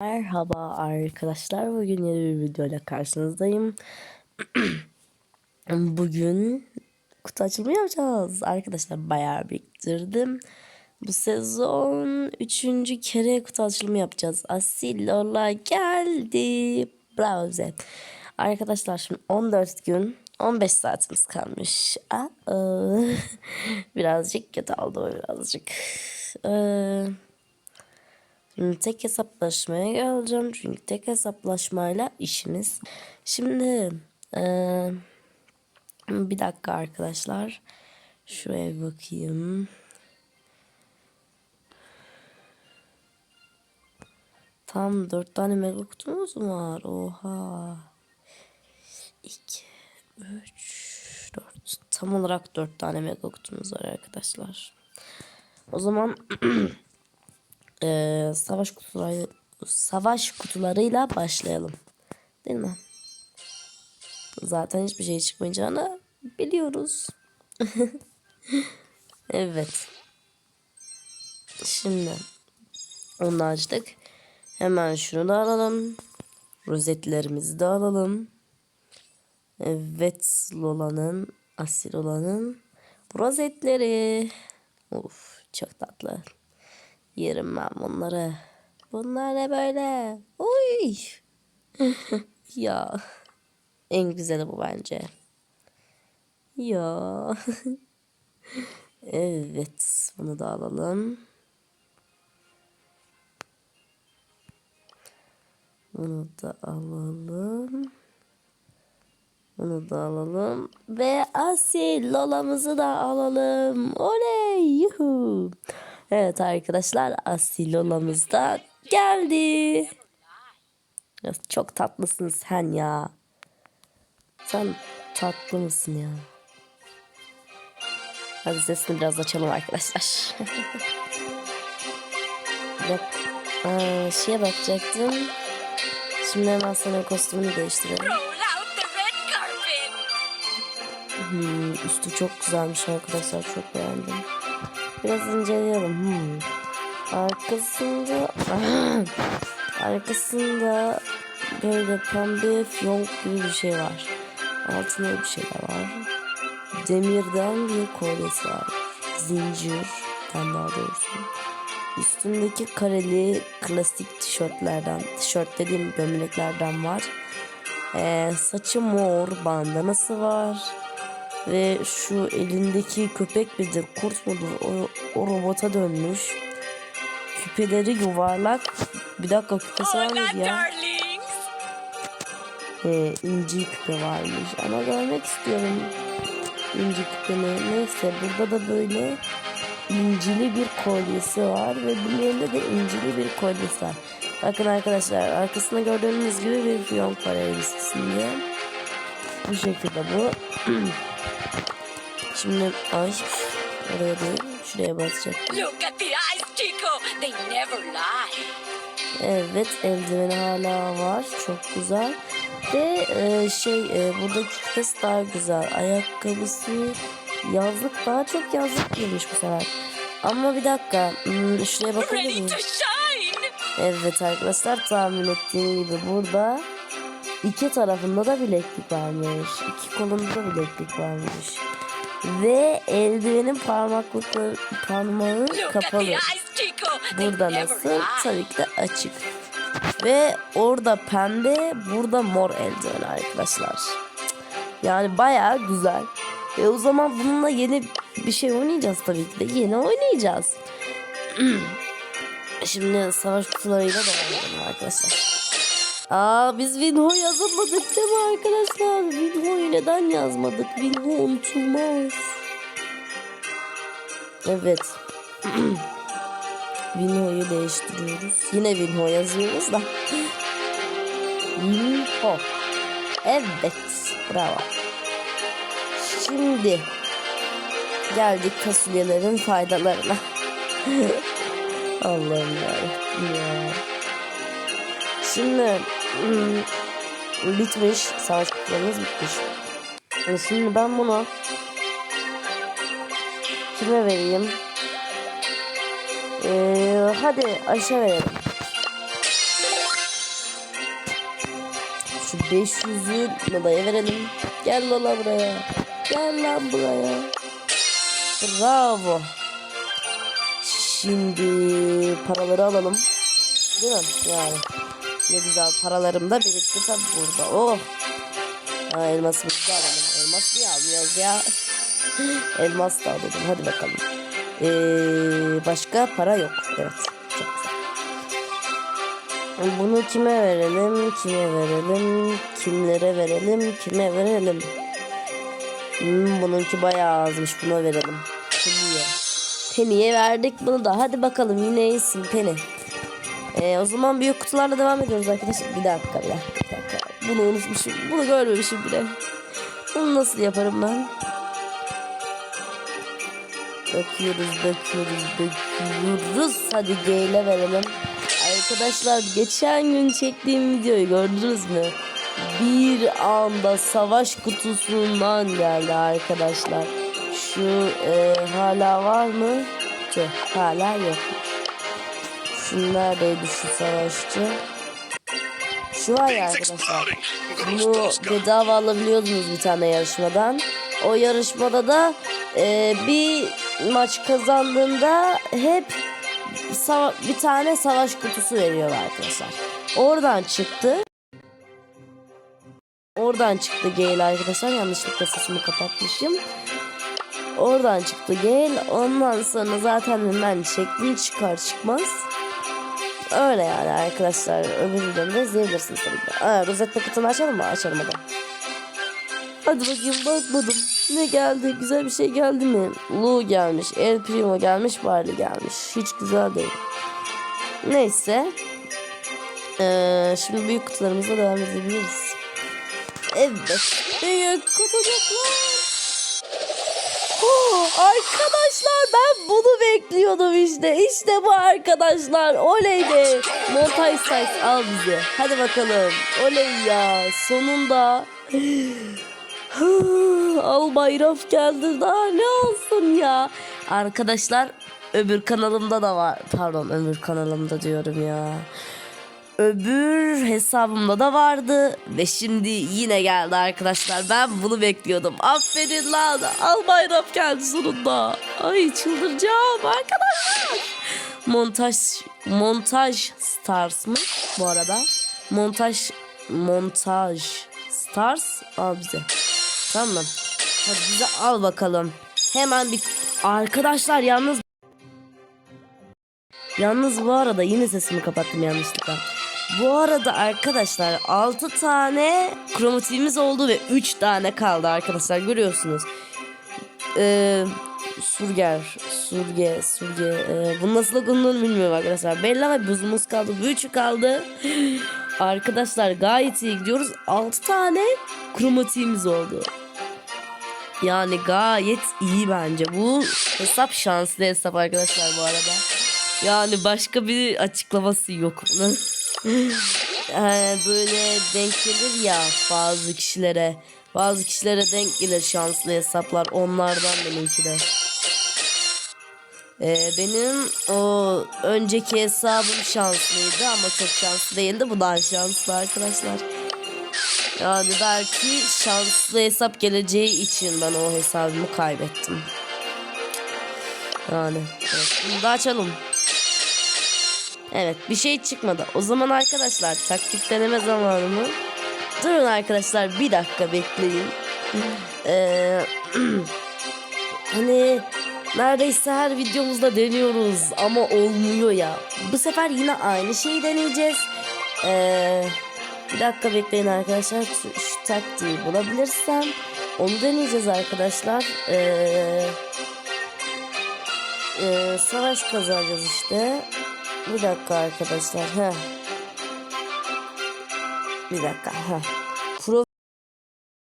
Merhaba arkadaşlar. Bugün yeni bir videoyla karşınızdayım. Bugün kutu açılımı yapacağız. Arkadaşlar bayağı biriktirdim. Bu sezon üçüncü kere kutu açılımı yapacağız. Asil Lola geldi. Bravo bize. Arkadaşlar şimdi 14 gün 15 saatimiz kalmış. Aa, birazcık kötü oldu birazcık. Ee, Şimdi tek hesaplaşmaya geleceğim. Çünkü tek hesaplaşmayla işimiz. Şimdi eee, bir dakika arkadaşlar. Şuraya bakayım. Tam dört tane mega kutumuz mu var? Oha. 2, 3, 4. Tam olarak dört tane mega kutumuz var arkadaşlar. O zaman e, savaş kutuları savaş kutularıyla başlayalım. Değil mi? Zaten hiçbir şey çıkmayacağını biliyoruz. evet. Şimdi onu açtık. Hemen şunu da alalım. Rozetlerimizi de alalım. Evet Lola'nın asil olanın rozetleri. Of çok tatlı. Yerim ben bunları. Bunlar ne böyle? Uy. ya. En güzeli bu bence. Ya. evet. Bunu da alalım. Bunu da alalım. Bunu da alalım. Ve asil lolamızı da alalım. Oley. Yuhu. Evet arkadaşlar asil olamız da geldi. Çok tatlısın sen ya. Sen tatlı mısın ya? Hadi sesini biraz açalım arkadaşlar. Bak, aa, şeye bakacaktım. Şimdi hemen sana kostümünü değiştirelim. Hmm, üstü çok güzelmiş arkadaşlar. Çok beğendim. Biraz inceleyelim. Hmm. Arkasında arkasında böyle pembe fiyonk gibi bir şey var. Altında bir şey de var. Demirden bir kolyesi var. Zincirden daha doğrusu. Üstündeki kareli klasik tişörtlerden, tişört dediğim gömleklerden var. Ee, saçı mor bandanası var. Ve şu elindeki köpek midir, kurt mudur o, o robota dönmüş. Küpeleri yuvarlak. Bir dakika küpesi var mıydı ya? Ee, inci küpe varmış. Ama görmek istiyorum inci küpeni. Neyse burada da böyle incili bir kolyesi var. Ve bunun elinde de incili bir kolyesi var. Bakın arkadaşlar arkasında gördüğünüz gibi bir fiyonk var elbisesinde. Bu şekilde bu. Şimdi ay oraya değil şuraya basacak. Look at the eyes, Chico. They never lie. Evet eldiveni hala var çok güzel. Ve e, şey e, buradaki küpesi daha güzel. Ayakkabısı yazlık daha çok yazlık giymiş bu sefer. Ama bir dakika hmm, şuraya bakabilir miyim? Evet arkadaşlar tahmin ettiğim gibi burada iki tarafında da bileklik varmış. İki kolunda da bileklik varmış. Ve eldivenin parmaklıkları parmağı kapalı. Burada nasıl? Tabii ki de açık. Ve orada pembe, burada mor eldiven arkadaşlar. Yani bayağı güzel. E o zaman bununla yeni bir şey oynayacağız tabii ki de. Yeni oynayacağız. Şimdi savaş kutularıyla devam edelim arkadaşlar. Aa biz Winho yazamadık değil mi arkadaşlar? Winho'yu neden yazmadık? Winho unutulmaz. Evet. Winho'yu değiştiriyoruz. Yine Winho yazıyoruz da. Winho. Evet. Bravo. Şimdi geldik fasulyelerin faydalarına. Allah'ım ya. Şimdi bitmiş. Savaş kutularımız bitmiş. E Şimdi ben bunu kime vereyim? Ee, hadi Ayşe verelim. Şu 500'ü Lola'ya verelim. Gel Lola buraya. Gel lan buraya. Bravo. Şimdi paraları alalım. Değil mi? Yani. Ne güzel paralarım da birikti tabi burada. Oh. Ha, elmasımızı da alalım. Elmas niye almıyoruz ya? Elmas da alalım. Hadi bakalım. Ee, başka para yok. Evet. Çok güzel. Bunu kime verelim? Kime verelim? Kimlere verelim? Kime verelim? Hmm, bununki bayağı azmış. Buna verelim. Penny'e. Penny'e verdik bunu da. Hadi bakalım yine iyisin Penny. Ee, o zaman büyük kutularla devam ediyoruz arkadaşlar. Bir dakika bir dakika. Bir dakika. Bunu unutmuşum. Bunu görmemişim bile. Bunu nasıl yaparım ben? Bakıyoruz, bakıyoruz, bakıyoruz. Hadi G ile verelim. Arkadaşlar geçen gün çektiğim videoyu gördünüz mü? Bir anda savaş kutusundan geldi arkadaşlar. Şu e, hala var mı? Tüh, hala yok. Şu neredeydi şu savaşçı? Şu var ya arkadaşlar. Bunu bedava alabiliyordunuz bir tane yarışmadan. O yarışmada da e, bir maç kazandığında hep bir tane savaş kutusu veriyorlar arkadaşlar. Oradan çıktı. Oradan çıktı Gale arkadaşlar. Yanlışlıkla sesimi kapatmışım. Oradan çıktı Gale. Ondan sonra zaten hemen çektim çıkar çıkmaz. Öyle yani arkadaşlar. Öbür videomu da izleyebilirsiniz tabii ki. Aa, rozet paketini açalım mı? Açalım hadi. Hadi bakayım bakmadım. Ne geldi? Güzel bir şey geldi mi? Lu gelmiş. El Primo gelmiş. Barley gelmiş. Hiç güzel değil. Neyse. Ee, şimdi büyük kutularımızla devam edebiliriz. Evet. Büyük kutucuklar. Oh, arkadaşlar ben bunu bekliyordum işte. İşte bu arkadaşlar. Oley be. Montaj size al bizi. Hadi bakalım. Oley ya. Sonunda. al bayraf geldi. Daha ne olsun ya. Arkadaşlar öbür kanalımda da var. Pardon öbür kanalımda diyorum ya. Öbür hesabımda da vardı ve şimdi yine geldi arkadaşlar. Ben bunu bekliyordum. Aferin lan. Al bayram geldi sonunda. Ay çıldıracağım arkadaşlar. Montaj montaj stars mı bu arada? Montaj montaj stars al bize. Tamam. Hadi bize al bakalım. Hemen bir arkadaşlar yalnız Yalnız bu arada yine sesimi kapattım yanlışlıkla. Bu arada arkadaşlar 6 tane kromatiğimiz oldu ve 3 tane kaldı arkadaşlar görüyorsunuz. Ee, surger, surge, surge. Ee, bunun nasıl okunduğunu bilmiyorum arkadaşlar. Bella ve buzumuz kaldı. Bu kaldı. Arkadaşlar gayet iyi gidiyoruz. 6 tane kromatiğimiz oldu. Yani gayet iyi bence. Bu hesap şanslı hesap arkadaşlar bu arada. Yani başka bir açıklaması yok bunun. Ee, böyle denk gelir ya bazı kişilere. Bazı kişilere denk gelir şanslı hesaplar. Onlardan benimki de. Ee, benim o önceki hesabım şanslıydı ama çok şanslı değildi. Bu daha şanslı arkadaşlar. Yani belki şanslı hesap geleceği için ben o hesabımı kaybettim. Yani evet, bunu da açalım. Evet bir şey çıkmadı. O zaman arkadaşlar taktik deneme zamanı mı? Durun arkadaşlar bir dakika bekleyin. Ee, hani neredeyse her videomuzda deniyoruz ama olmuyor ya. Bu sefer yine aynı şeyi deneyeceğiz. Ee, bir dakika bekleyin arkadaşlar. Şu, şu taktiği bulabilirsem onu deneyeceğiz arkadaşlar. Ee, e, savaş kazanacağız işte. Bir dakika arkadaşlar. Heh. Bir dakika. Heh.